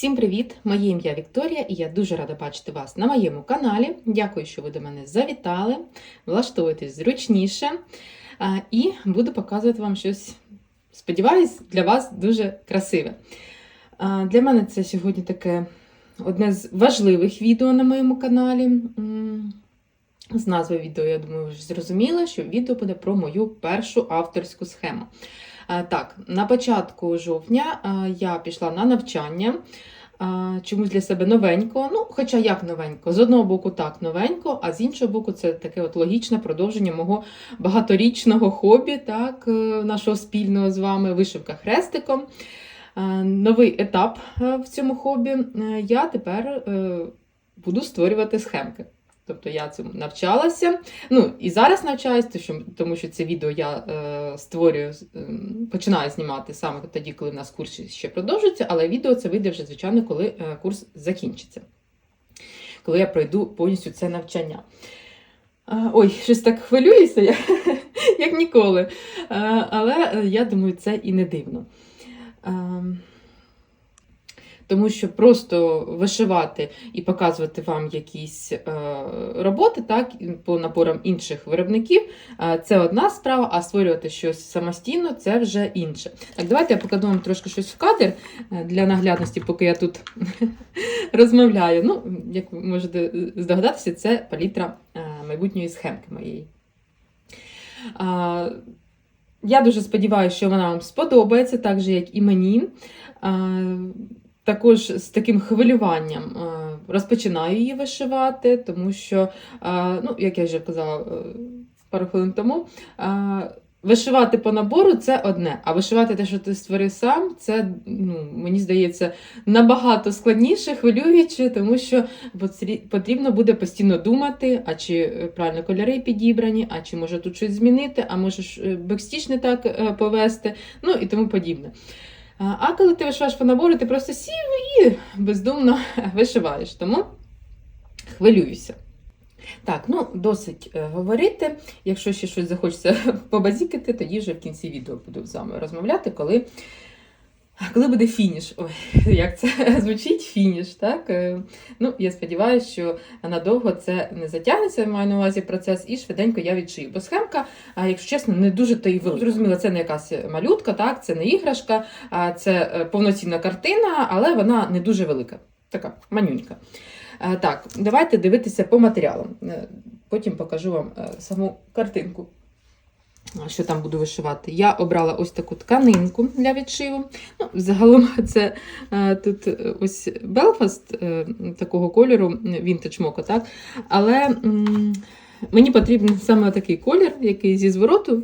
Всім привіт! Моє ім'я Вікторія і я дуже рада бачити вас на моєму каналі. Дякую, що ви до мене завітали. Влаштовуйтесь зручніше. І буду показувати вам щось, сподіваюсь, для вас дуже красиве. Для мене це сьогодні таке одне з важливих відео на моєму каналі. З назви відео, я думаю, ви вже зрозуміли, що відео буде про мою першу авторську схему. Так, на початку жовтня я пішла на навчання. Чомусь для себе новенько. Ну, хоча як новенько. З одного боку, так, новенько, а з іншого боку, це таке от логічне продовження мого багаторічного хобі, так, е, нашого спільного з вами вишивка хрестиком. Е, Новий етап е, в цьому хобі. Я тепер буду створювати схемки. Тобто я цьому навчалася. Ну і зараз навчаюсь, тому що, це відео я е, створюю, е, починаю знімати саме тоді, коли в нас курс ще продовжується, але відео це вийде вже, звичайно, коли е, курс закінчиться, коли я пройду повністю це навчання. Е, ой, щось так хвилююся, я, як ніколи. Е, але е, я думаю, це і не дивно. Ем, тому що просто вишивати і показувати вам якісь е, роботи, так, по напорам інших виробників, е, це одна справа, а створювати щось самостійно це вже інше. Так, давайте я покладу вам трошки щось в кадр е, для наглядності, поки я тут розмовляю. Ну, як ви можете здогадатися, це палітра майбутньої схемки моєї. Я дуже сподіваюся, що вона вам сподобається, так же, як і мені. Також з таким хвилюванням е, розпочинаю її вишивати, тому що, е, ну, як я вже казала е, пару хвилин тому, вишивати по набору це одне, а вишивати те, що ти створив сам, це, ну, мені здається, набагато складніше, хвилююче, тому що потрібно буде постійно думати, а чи правильно кольори підібрані, а чи може тут щось змінити, а може бекстіч не так повести, ну і тому подібне. А коли ти вишиваєш по набору, ти просто сів і бездумно вишиваєш. Тому хвилююся. Так, ну досить е, говорити. Якщо ще щось захочеться побазікати, тоді вже в кінці відео буду з вами розмовляти, коли, коли буде фініш. Ой, як це звучить фініш, так? Е, Ну, я сподіваюся, що надовго це не затягнеться, маю на увазі процес, і швиденько я відшию. Бо схемка, якщо чесно, не дуже то й велика. Зрозуміло, це не якась малютка, так, це не іграшка, це е, повноцінна картина, але вона не дуже велика. Така манюнька. Е, Так, давайте дивитися по матеріалам. Потім покажу вам саму картинку, що там буду вишивати. Я обрала ось таку тканинку для відшиву. Ну, загалом це е, тут е, ось Белфаст е, такого кольору, Vintage Mocha, так? Але мені потрібен саме такий колір, який зі звороту.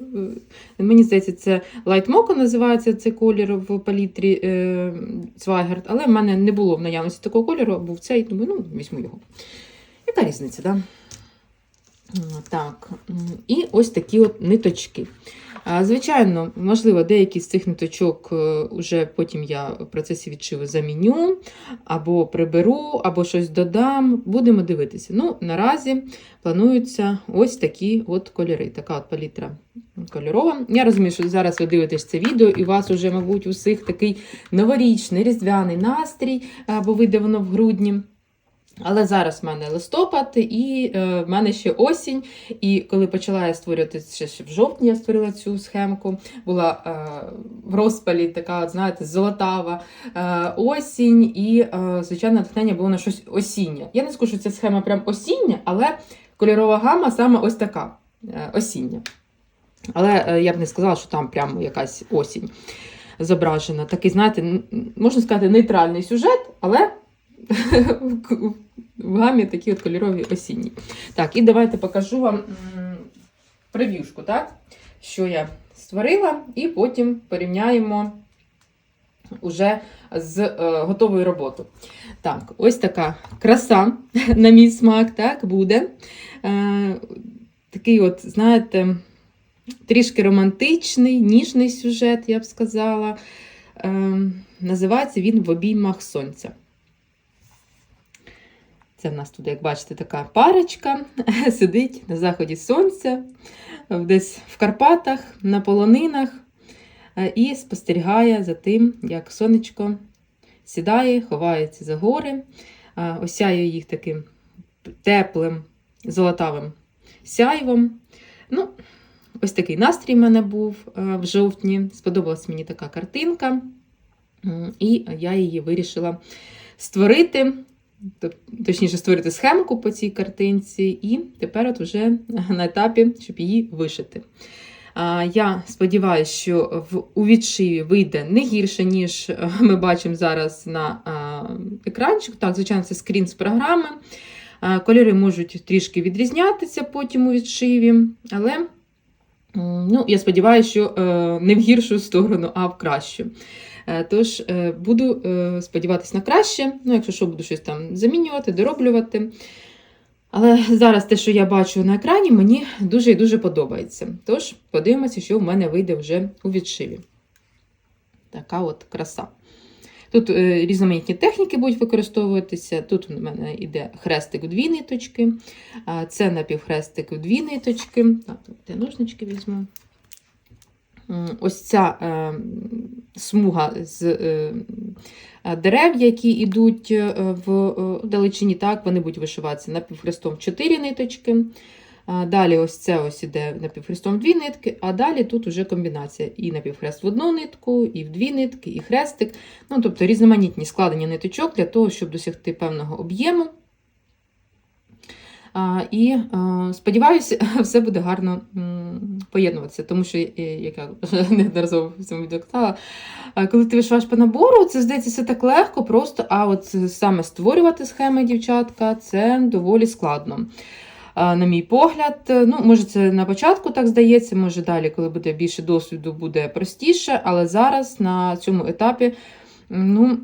Мені здається, це Light Mocha називається цей колір в палітрі е, Zweigart, але в мене не було в наявності такого кольору, був цей, думаю, ну, візьму його. Яка різниця, так? Да? Так, і ось такі от ниточки. Звичайно, можливо, деякі з цих ниточок вже потім я в процесі відшиву заміню, або приберу, або щось додам. Будемо дивитися. Ну, наразі плануються ось такі от кольори. Така от палітра кольорова. Я розумію, що зараз ви дивитесь це відео, і у вас вже, мабуть, усіх такий новорічний різдвяний настрій, бо вийде воно в грудні. Але зараз в мене листопад, і е, в мене ще осінь. І коли почала я створювати ще, ще в жовтні, я створила цю схемку, була е, в розпалі така, знаєте, золотава е, осінь, і, е, звичайно, натхнення було на щось осіннє. Я не скажу, що ця схема прям осіння, але кольорова гама саме ось така е, осіння. Але е, я б не сказала, що там прямо якась осінь зображена. Такий, знаєте, можна сказати, нейтральний сюжет, але в гамі такі от кольорові осінні. Так, і давайте покажу вам прев'юшку, так? Що я створила, і потім порівняємо уже з е, готовою роботою. Так, ось така краса на мій смак, так, буде. Е, такий, от, знаєте, трішки романтичний, ніжний сюжет, я б сказала. Е, називається він В обіймах сонця. Це в нас тут, як бачите, така парочка сидить на заході сонця, десь в Карпатах, на полонинах, е, і спостерігає за тим, як сонечко сідає, ховається за гори, осяє їх таким теплим, золотавим сяйвом. Ну, ось такий настрій в мене був е, в жовтні. Сподобалась мені така картинка, і я її вирішила створити. Точніше, створити схемку по цій картинці, і тепер от вже на етапі, щоб її вишити. Я сподіваюся, що в, у відшиві вийде не гірше, ніж е, ми бачимо зараз на екранчику. Так, звичайно, це скрін з програми. Кольори можуть трішки відрізнятися потім у відшиві, але ну, я сподіваюся, що е, не в гіршу сторону, а в кращу. Е, Тож е, буду е, сподіватися на краще. Ну, якщо що, буду щось там замінювати, дороблювати. Але зараз те, що я бачу на екрані, мені дуже і дуже подобається. Тож подивимося, що в мене вийде вже у відшиві. Така от краса. Тут різноманітні техніки будуть використовуватися. Тут у мене йде хрестик в дві ниточки, це напівхрестик в дві ниточки. Так, ножнички візьму. Ось ця е, смуга з е, дерев, які йдуть е, в далечині, так, вони будуть вишиватися напівхрестом в 4 ниточки. Далі ось це ось іде напівхрестом в дві нитки, а далі тут вже комбінація і напівхрест в одну нитку, і в дві нитки, і хрестик. Ну, тобто різноманітні складення ниточок для того, щоб досягти певного об'єму. І сподіваюся, все буде гарно поєднуватися, тому що, е, як я неодноразово в цьому відео казала, коли ти вишиваєш по набору, це здається все так легко, просто, а от саме створювати схеми, дівчатка, це доволі складно. На мій погляд, ну, може, це на початку так здається, може далі, коли буде більше досвіду, буде простіше, але зараз на цьому етапі, ну.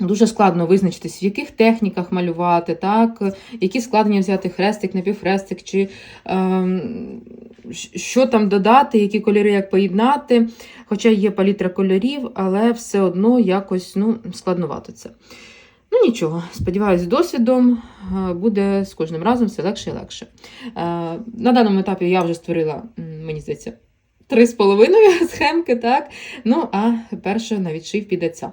Дуже складно визначитись, в яких техніках малювати, так, які складення взяти хрестик, напівхрестик, чи щ- що там додати, які кольори як поєднати. Хоча є палітра кольорів, але все одно якось ну, складновато це. Ну нічого, сподіваюся, досвідом е, буде з кожним разом все легше і легше. Е, На даному етапі я вже створила, мені здається, три з половиною схемки, так? Ну, а перша на відшив піде ця.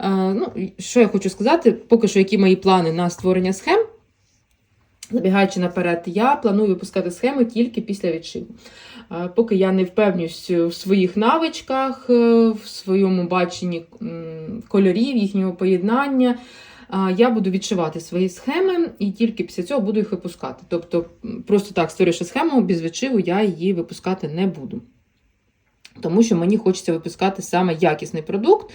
Е, Ну, що я хочу сказати, поки що, які мої плани на створення схем. Забігаючи наперед, я планую випускати схеми тільки після відшиву. Поки я не впевнюсь в своїх навичках, е, в своєму баченні кольорів, їхнього поєднання, я буду відшивати свої схеми і тільки після цього буду їх випускати. Тобто, просто так, створивши схему без відшиву, я її випускати не буду. Тому що мені хочеться випускати саме якісний продукт.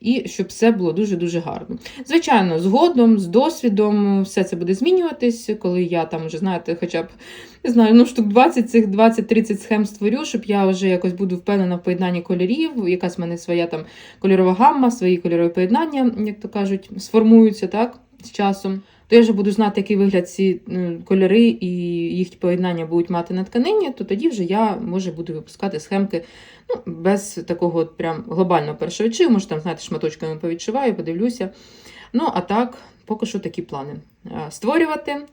І щоб все було дуже-дуже гарно. Звичайно, згодом, з досвідом, все це буде змінюватись, коли я там вже, знаєте, хоча б не знаю, ну штук 20 цих 20-30 схем створю, щоб я вже якось буду впевнена в поєднанні кольорів, якась в мене своя там кольорова гамма, свої кольорові поєднання, як то кажуть, сформуються так з часом. То я вже буду знати, який вигляд ці е, кольори і їхні поєднання будуть мати на тканині, то тоді вже я може буду випускати схемки ну, без такого от прям глобального першовичу. Може, там, знаєте, шматочками повідшиваю, подивлюся. Ну, а так, поки що такі плани: Е, створювати, е,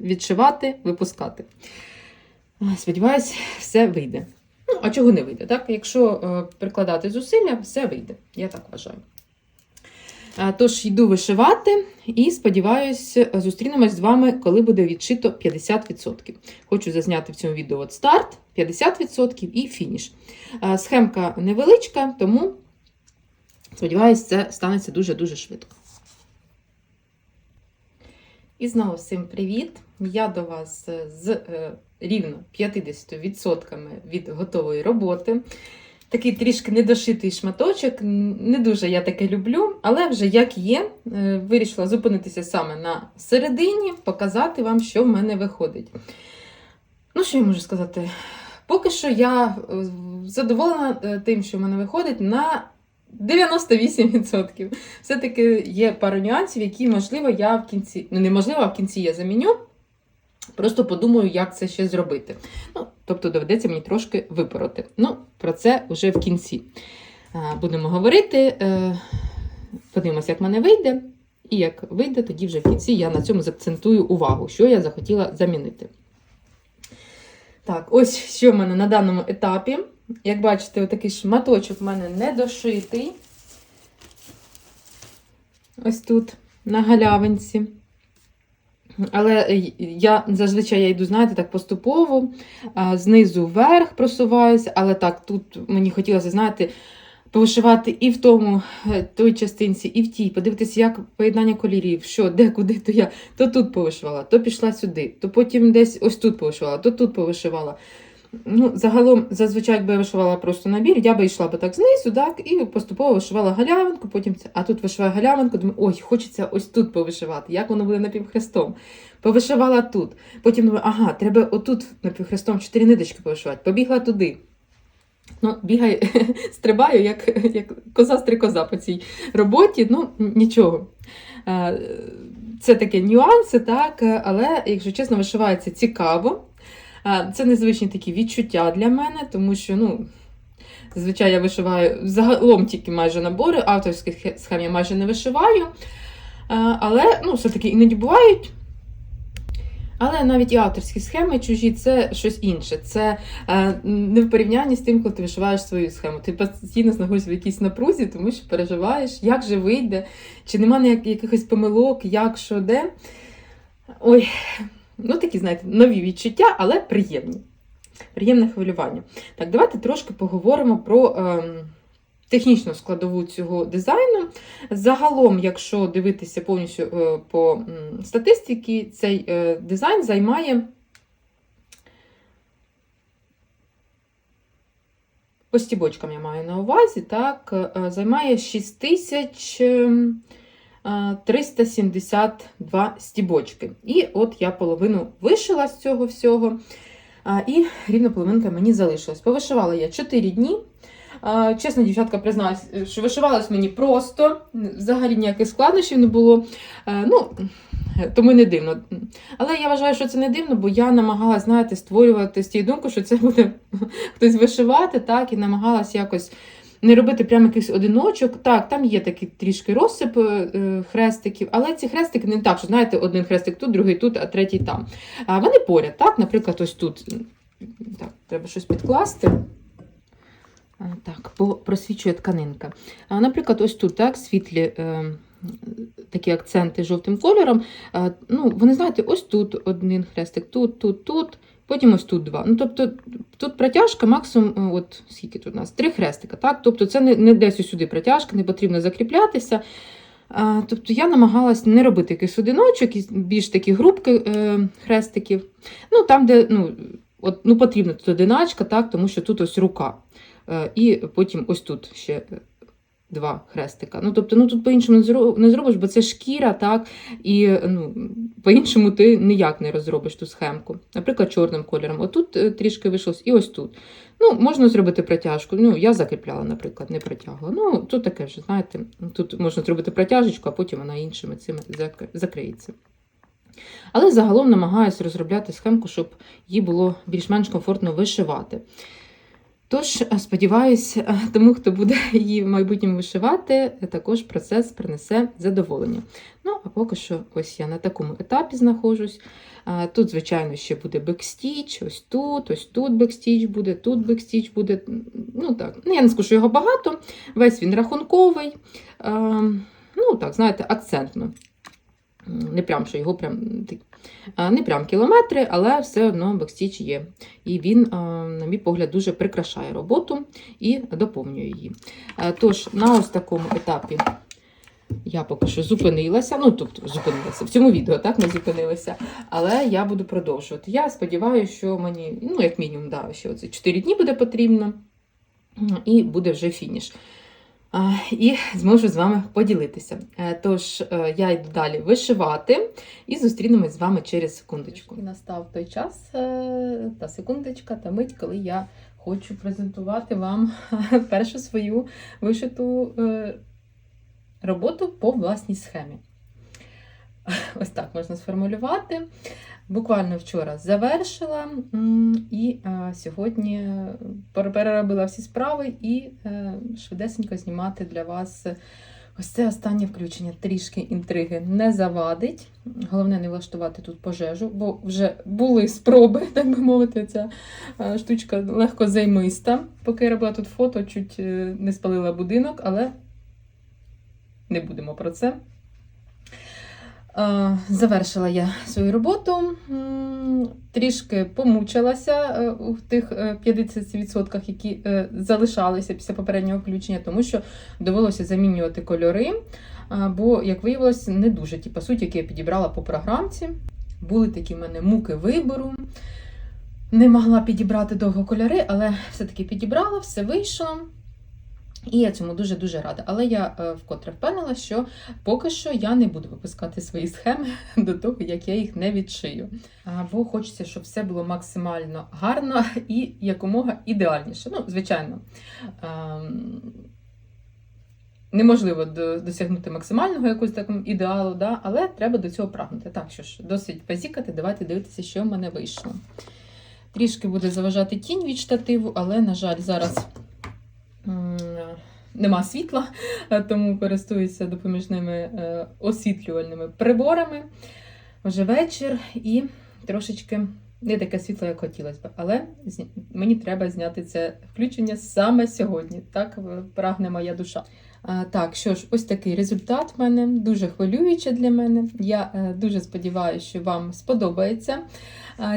відшивати, випускати. Сподіваюсь, все вийде. Ну, а чого не вийде? Так? Якщо прикладати зусилля, все вийде. Я так вважаю. Тож йду вишивати і сподіваюся, зустрінемось з вами, коли буде відшито 50%. Хочу зазняти в цьому відео от старт 50% і фініш. Е, Схемка невеличка, тому сподіваюся, це станеться дуже-дуже швидко. І знову всім привіт! Я до вас з е, рівно 50% від готової роботи. Такий трішки недошитий шматочок. Не дуже я таке люблю, але вже як є, е, вирішила зупинитися саме на середині, показати вам, що в мене виходить. Ну, що я можу сказати? Поки що я е, задоволена е, тим, що в мене виходить на 98%. Все-таки є пару нюансів, які, можливо, я в кінці, ну неможливо, а в кінці я заміню. Просто подумаю, як це ще зробити. Ну, тобто доведеться мені трошки випороти. Ну, про це вже в кінці. Будемо говорити. Е, Подивимося, як мене вийде. І як вийде, тоді вже в кінці я на цьому заакцентую увагу, що я захотіла замінити. Так, ось що в мене на даному етапі. як бачите, отакий шматочок в мене не дошитий. Ось тут, на галявинці. Але я зазвичай я йду, знаєте, так поступово, знизу вверх просуваюся, але так, тут мені хотілося, знаєте, повишивати і в тому е, той частинці, і в тій, подивитися, як поєднання кольорів, що, де, куди, то я то тут повишивала, то пішла сюди, то потім десь ось тут повишивала, то тут повишивала. Ну, Загалом, зазвичай, якби я вишивала просто набір, я би йшла би так знизу, так, і поступово вишивала галявинку, потім це. А тут вишиваю галявинку, думаю, ой, хочеться ось тут повишивати, як воно буде напівхрестом. Повишивала тут. Потім думаю, ага, треба отут напівхрестом чотири ниточки повишивати. Побігла туди. Ну, бігаю, стрибаю, як, як коза-стрикоза по цій роботі, ну нічого. Е, Це такі нюанси, так, але, якщо чесно, вишивається цікаво. Це незвичні такі відчуття для мене, тому що, ну, зазвичай я вишиваю загалом тільки майже набори, авторських схем я майже не вишиваю. Але ну, все-таки іноді бувають. Але навіть і авторські схеми чужі це щось інше. Це е, не в порівнянні з тим, коли ти вишиваєш свою схему. Ти постійно знаходишся в якійсь напрузі, тому що переживаєш, як же вийде, чи нема якихось помилок, як що де. Ой, ну такі, знаєте, нові відчуття, але приємні. Приємне хвилювання. Так, давайте трошки поговоримо про ем, технічну складову цього дизайну. Загалом, якщо дивитися повністю е, по м, статистиці, цей е, дизайн займає по стібочкам я маю на увазі, так, е, займає 6372 стібочки. І от я половину вишила з цього всього, і рівно половинка мені залишилась. Повишивала я 4 дні. Чесно, дівчатка, признаюсь, що вишивалось мені просто, взагалі ніяких складнощів не було. Ну, тому не дивно. Але я вважаю, що це не дивно, бо я намагалась, знаєте, створювати з тією думкою, що це буде хтось вишивати, так, і намагалась якось не робити прямо якийсь одиночок. Так, там є такий трішки розсип е, хрестиків, але ці хрестики не так, що знаєте, один хрестик тут, другий тут, а третій там. А вони поряд, так, наприклад, ось тут. Так, треба щось підкласти. Так, просвічує тканинка. А, Наприклад, ось тут так, світлі е, такі акценти жовтим кольором. А, ну, Вони, знаєте, ось тут один хрестик, тут, тут, тут, потім ось тут два. Ну, тобто, тут протяжка максимум, е, от скільки тут у нас? Три хрестика. Так? Тобто це не, не десь сюди протяжка, не потрібно закріплятися. А, тобто я намагалась не робити якийсь одиночок, і більш такі групки е, хрестиків. Ну, там, де ну, от, ну, потрібна тут одиначка, так, тому що тут ось рука. Е, І потім ось тут ще два хрестика. Ну, тобто, ну тут по-іншому не зробиш, бо це шкіра, так, і ну, по-іншому ти ніяк не розробиш ту схемку. Наприклад, чорним кольором. Отут е, трішки вийшло, і ось тут. Ну, можна зробити протяжку. Ну, я закріпляла, наприклад, не протягла. Ну, тут таке вже, знаєте, тут можна зробити протяжечку, а потім вона іншими цими закриється. Але загалом намагаюся розробляти схемку, щоб їй було більш-менш комфортно вишивати. Тож, е, сподіваюся, е, тому, хто буде її в майбутньому вишивати, е, також процес принесе задоволення. Ну, а поки що, ось я на такому етапі знаходжусь. Тут, звичайно, ще буде бекстіч, ось тут, ось тут бекстіч буде, тут бекстіч буде. Ну так, ну, я не скажу, що його багато, весь він рахунковий. Ну, так, знаєте, акцентно. Не прям, що його прям не прям кілометри, але все одно бекстіч є. І він, на мій погляд, дуже прикрашає роботу і доповнює її. Тож, на ось такому етапі я поки що зупинилася. Ну, тобто, зупинилася в цьому відео, так, не зупинилася. Але я буду продовжувати. Я сподіваюся, що мені, ну, як мінімум, да, ще оці 4 дні буде потрібно, і буде вже фініш. І зможу з вами поділитися. Е, Тож е, я йду далі вишивати і зустрінемось з вами через секундочку. Настав той час е, та секундочка та мить, коли я хочу презентувати вам першу свою вишиту роботу по власній схемі. Ось так можна сформулювати. Буквально вчора завершила і е, сьогодні переробила всі справи і е, швидесенько знімати для вас Ось це останнє включення. Трішки інтриги не завадить. Головне не влаштувати тут пожежу, бо вже були спроби, так би мовити, ця е, штучка легко займиста. Поки я робила тут фото, чуть е, не спалила будинок, але не будемо про це. Е, Завершила я свою роботу, трішки помучилася е, у тих е, 50%, які е, залишалися після попереднього включення, тому що довелося замінювати кольори. Бо, як виявилось, не дуже ті пасуть, які я підібрала по програмці. Були такі в мене муки вибору. Не могла підібрати довго кольори, але все-таки підібрала, все вийшло. І я цьому дуже-дуже рада. Але я е, вкотре впевнила, що поки що я не буду випускати свої схеми до того, як я їх не відшию. Бо хочеться, щоб все було максимально гарно і якомога ідеальніше. Ну, звичайно. ем, Неможливо досягнути максимального якогось такого ідеалу, да? але треба до цього прагнути. Так що ж, досить позікати, давайте дивитися, що в мене вийшло. Трішки буде заважати тінь від штативу, але, на жаль, зараз нема світла, е, тому користуюся допоміжними е, освітлювальними приборами. Вже вечір і трошечки не таке світло, як хотілося б. Але мені треба зняти це включення саме сьогодні. Так прагне моя душа. Так, що ж, ось такий результат в мене, дуже хвилююче для мене. Я е, дуже сподіваюся, що вам сподобається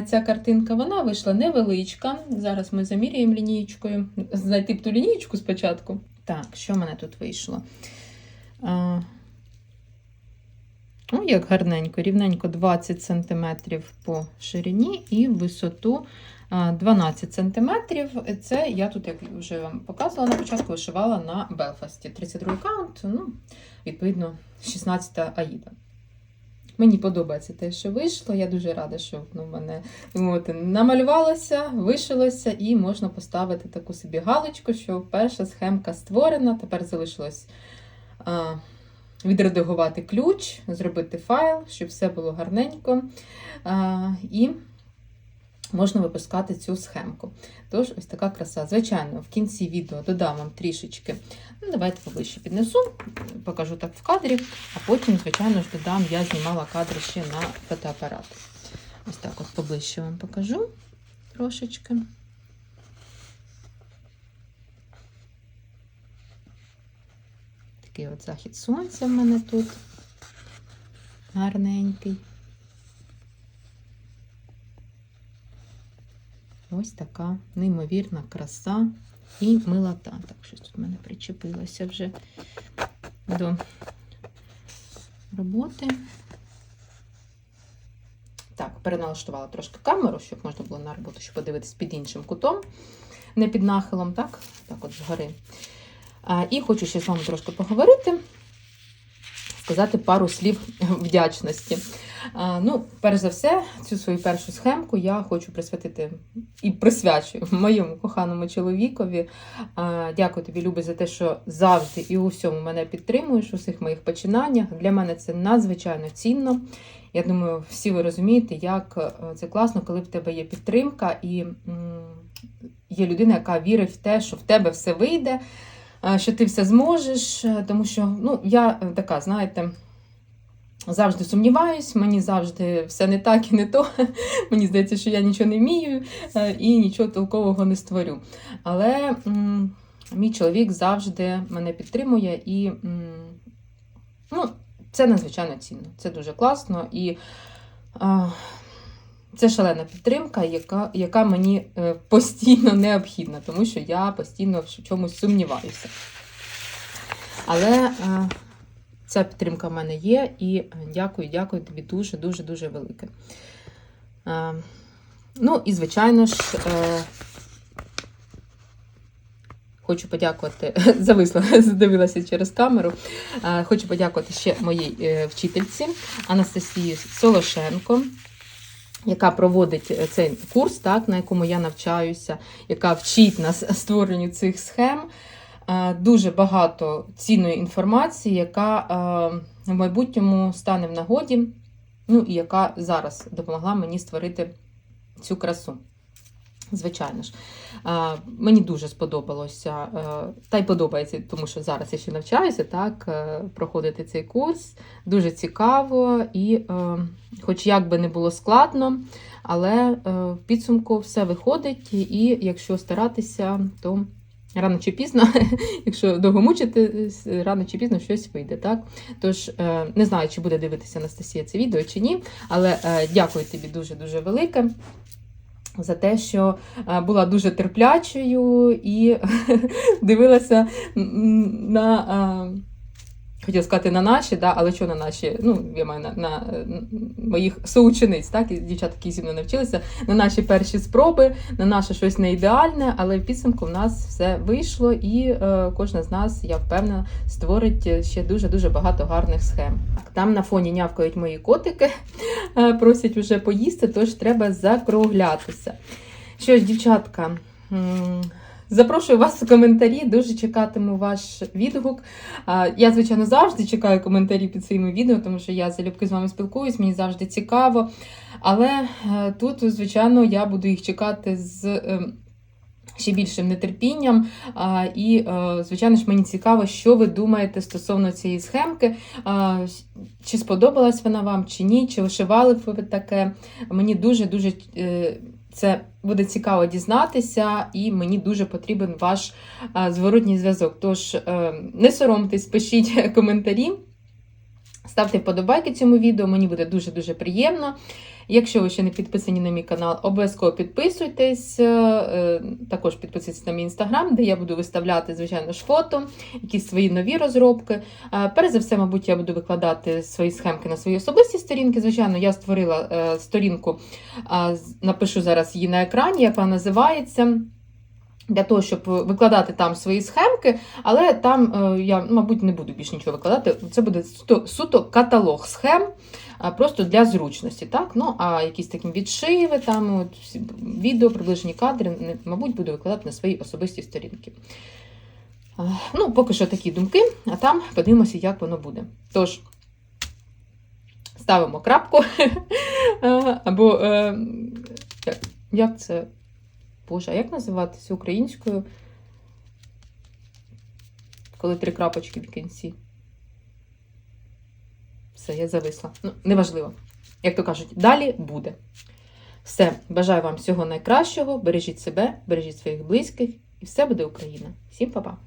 ця картинка. Вона вийшла невеличка. Зараз ми заміряємо лінієчкою. Знайти б ту лінієчку спочатку. Так, що в мене тут вийшло? О, як гарненько, рівненько 20 см по ширині і висоту 12 см. Це я тут, як вже вам показувала на початку, вишивала на Белфасті. 32 каунт, ну, відповідно, 16 аїда. Мені подобається те, що вийшло. Я дуже рада, що ну, в мене мовити, намалювалося, вишилося, і можна поставити таку собі галочку, що перша схемка створена. Тепер залишилось а, відредагувати ключ, зробити файл, щоб все було гарненько. А, і можна випускати цю схемку. Тож, ось така краса. Звичайно, в кінці відео додам вам трішечки. Ну, давайте поближче піднесу, покажу так в кадрі, а потім, звичайно ж, додам, я знімала кадри ще на фотоапарат. Ось так от поближче вам покажу трошечки. Такий от захід сонця в мене тут гарненький. Ось така неймовірна краса і милота. Так, щось тут в мене причепилося вже до роботи. Так, переналаштувала трошки камеру, щоб можна було на роботу ще подивитись під іншим кутом, не під нахилом, так, так от згори. А, і хочу ще з вами трошки поговорити, сказати пару слів вдячності. Ну, перш за все, цю свою першу схемку я хочу присвятити і присвячую моєму коханому чоловікові. Дякую тобі, Люби, за те, що завжди і у всьому мене підтримуєш, у всіх моїх починаннях. Для мене це надзвичайно цінно. Я думаю, всі ви розумієте, як е, це класно, коли в тебе є підтримка і є людина, яка вірить в те, що в тебе все вийде, е, що ти все зможеш. е, Тому що ну, я така, знаєте. Завжди сумніваюсь, мені завжди все не так і не то. Мені здається, що я нічого не вмію е, і нічого толкового не створю. Але м, мій чоловік завжди мене підтримує і м, ну, це надзвичайно цінно. Це дуже класно і а, це шалена підтримка, яка, яка мені е, постійно необхідна, тому що я постійно в чомусь сумніваюся. Але е, ця підтримка в мене є, і дякую, дякую тобі дуже, дуже, дуже велике. Е, ну і, звичайно ж, е, хочу подякувати, зависла, задивилася через камеру. Е, хочу подякувати ще моїй е, вчительці Анастасії Солошенко. Яка проводить е, цей курс, так, на якому я навчаюся, яка вчить нас створенню цих схем. Е, Дуже багато цінної інформації, яка е, в майбутньому стане в нагоді, ну і яка зараз допомогла мені створити цю красу. Звичайно ж, мені дуже сподобалося, е, та й подобається, тому що зараз я ще навчаюся, так, е, проходити цей курс. Дуже цікаво, і, е, хоч як би не було складно, але е, в підсумку все виходить, і якщо старатися, то рано чи пізно, якщо довго мучитись, рано чи пізно щось вийде. Так? Тож е, не знаю, чи буде дивитися Анастасія це відео чи ні, але е, дякую тобі дуже-дуже велике за те, що е, була дуже терплячою і дивилася на. Хотіла сказати на наші, да, але що на наші? Ну, я маю на, на е, моїх соучениць, так, і дівчат, які зі мною навчилися, на наші перші спроби, на наше щось не ідеальне, але в підсумку в нас все вийшло, і е, кожна з нас, я впевнена, створить ще дуже-дуже багато гарних схем. Там на фоні нявкають мої котики, е, просять уже поїсти, тож треба закруглятися. Що ж, дівчатка. Запрошую вас в коментарі, дуже чекатиму ваш відгук. Я, звичайно, завжди чекаю коментарі під своїми відео, тому що я залюбки з вами спілкуюсь, мені завжди цікаво. Але е, тут, звичайно, я буду їх чекати з ем, ще більшим нетерпінням. І, е, звичайно ж, мені цікаво, що ви думаєте стосовно цієї схемки. Чи сподобалась вона вам, чи ні, чи вишивали б ви таке. Мені дуже-дуже е, це буде цікаво дізнатися, і мені дуже потрібен ваш зворотній зв'язок. Тож е, не соромтесь, пишіть коментарі, ставте вподобайки цьому відео, мені буде дуже-дуже приємно. Якщо ви ще не підписані на мій канал, обов'язково підписуйтесь. Е, Також підписуйтесь на мій інстаграм, де я буду виставляти, звичайно ж, фото, якісь свої нові розробки. Е, Перш за все, мабуть, я буду викладати свої схемки на свої особисті сторінки. Звичайно, я створила е, сторінку, напишу зараз її на екрані, як вона називається. Для того, щоб викладати там свої схемки, але там е, я, мабуть, не буду більше нічого викладати. Це буде суто, суто каталог схем, просто для зручності. Так? Ну, а якісь такі відшиви, там, от, відео, приближені кадри, мабуть, буду викладати на свої особисті сторінки. Ну, поки що такі думки, а там подивимося, як воно буде. Тож, ставимо крапку. Або е, як це? Боже, а як називатися українською? Коли три крапочки в кінці. Все, я зависла. Ну, неважливо. Як то кажуть, далі буде. Все, бажаю вам всього найкращого. Бережіть себе, бережіть своїх близьких, і все буде Україна. Всім па-па!